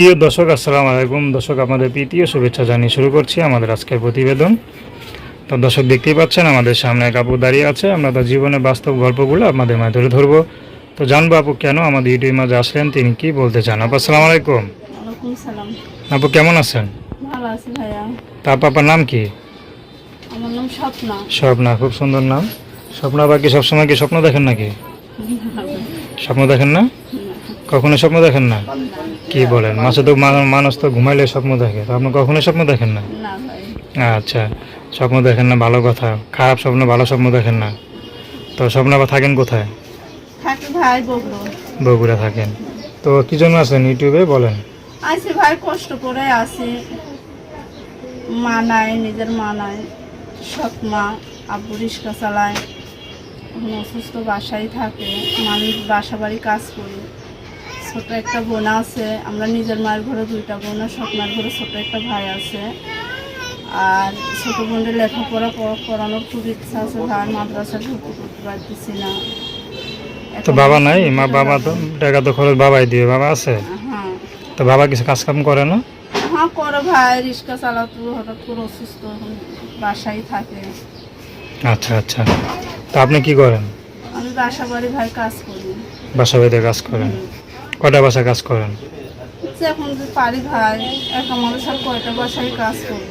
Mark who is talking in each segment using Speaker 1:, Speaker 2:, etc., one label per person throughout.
Speaker 1: প্রিয় দর্শক আসসালামু আলাইকুম। দর্শক আমাদের প্রীতি ও শুভেচ্ছা জানিয়ে শুরু করছি আমাদের আজকের প্রতিবেদন। তো দর্শক দেখতেই পাচ্ছেন আমাদের সামনে এক আপু দাঁড়িয়ে আছে। আমরা তার জীবনের বাস্তব গল্পগুলো আপনাদের মাঝে তুলে ধরবো। তো জানব আপু কেন আমাদের ইউটিউব মাঝে আসলেন তিনি কি বলতে চান? আপু আসসালাম আলাইকুম। আপু কেমন আছেন? তা পাপার নাম কি?
Speaker 2: স্বপ্না।
Speaker 1: খুব সুন্দর নাম। স্বপ্না বাকি সবসময় কি স্বপ্ন দেখেন নাকি? স্বপ্ন দেখেন না। কখনো স্বপ্ন দেখেন না? কি বলেন? মাসে তো মানুষ তো ঘুমাইলে স্বপ্ন দেখে। তো আপনি কখনো স্বপ্ন দেখেন না? আচ্ছা স্বপ্ন দেখেন না ভালো কথা। খারাপ স্বপ্ন ভালো স্বপ্ন দেখেন না। তো স্বপ্ন আবার থাকেন কোথায়? বগুড়া। থাকেন। তো কি জন্য আছেন ইউটিউবে? বলেন।
Speaker 2: আছি ভাই কষ্ট করে আছি। মা নাই নিজের মা নাই সৎ মা আব্বু রিক্সা চালায়। অসুস্থ বাসায় থাকে। মানুষ বাসা বাড়ি কাজ করি। ছোট একটা বোন আছে আমরা নিজের মায়ের ঘরে দুইটা বোন আর মায়ের ঘরে ছোট একটা ভাই আছে। আর ছোট বোনের লেখাপড়া করা- করানোর খুব ইচ্ছা আছে ভাই মাদ্রাসা ভর্তি করতে পারতেছি না।
Speaker 1: তো বাবা নাই? মা বাবা তো টাকা তো খরচ বাবাই দিয়ে বাবা আছে?
Speaker 2: হ্যাঁ।
Speaker 1: তো বাবা কিছু কাজ কাম করে না?
Speaker 2: হ্যাঁ করে ভাই রিক্সা চালাতো হঠাৎ করে অসুস্থ বাসায় থাকে।
Speaker 1: আচ্ছা আচ্ছা। তো আপনি কি করেন?
Speaker 2: আমি বাসা বাড়ি ভাই কাজ করি।
Speaker 1: বাসা বাড়িতে কাজ করেন? কটা বাসা কাজ করেন?
Speaker 2: এখন পারি ভাই কয়টা বাসায় কাজ করব?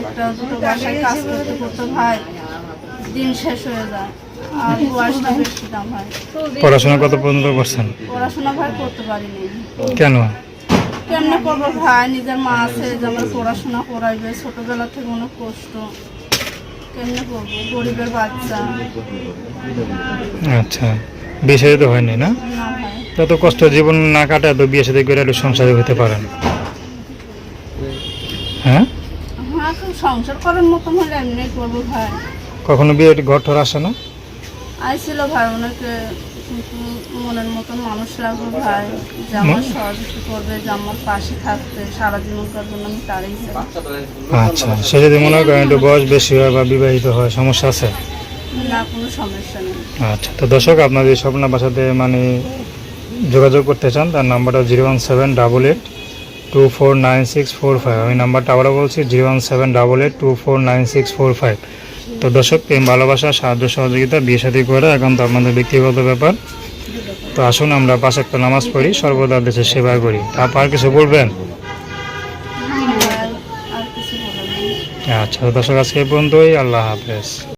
Speaker 2: একটা দুটো বাসায় কাজ করতে করতে ভাই দিন শেষ হয়ে যায়। আর বয়সটা বেশি ভাই
Speaker 1: পড়াশোনা কত পর্যন্ত করছেন?
Speaker 2: পড়াশোনা ভাই করতে পারিনি
Speaker 1: কেন?
Speaker 2: কেমনে করব ভাই? নিজের মা আছে যে আমার পড়াশোনা করাইবে ছোটবেলা থেকে অনেক কষ্ট। কেমনে করব? গরিবের বাচ্চা।
Speaker 1: আচ্ছা শাদী তো হয়নি না?
Speaker 2: না ভাই।
Speaker 1: যত কষ্ট জীবন না কাটায় তো বিয়ে সাথে করে সংসারে হতে পারেন হ্যাঁ?
Speaker 2: হ্যাঁ তো সংসার করার মতন হলে এমনি করব ভাই।
Speaker 1: কখনো বিয়ে ঘর ঠর আসে না?
Speaker 2: আইছিল ভাই ওনাকে মনের মতন মানুষ ভাই। যে আমার সহযোগিতা করবে যে আমার পাশে থাকবে সারা জীবনকার জন্য আমি তারই
Speaker 1: আচ্ছা সে যদি মনে করেন একটু বয়স বেশি হয় বা বিবাহিত হয় সমস্যা আছে?
Speaker 2: না কোনো সমস্যা নেই।
Speaker 1: আচ্ছা তো দর্শক আপনাদের স্বপ্ন বাসাতে মানে যোগাযোগ করতে চান তার নাম্বারটা zero one seven double eight two four nine six four five. আমি নাম্বারটা আবারও বলছি zero one seven double eight two four nine six four five. তো দর্শক প্রেম ভালোবাসা সাহায্য সহযোগিতা বিয়ে সাথী করে এখন তো আপনাদের ব্যক্তিগত ব্যাপার। তো আসুন আমরা পাঁচ একটা নামাজ পড়ি সর্বদা দেশের সেবা করি। তারপর আর কিছু বলবেন? আচ্ছা দর্শক আজকে পর্যন্তই। আল্লাহ হাফেজ।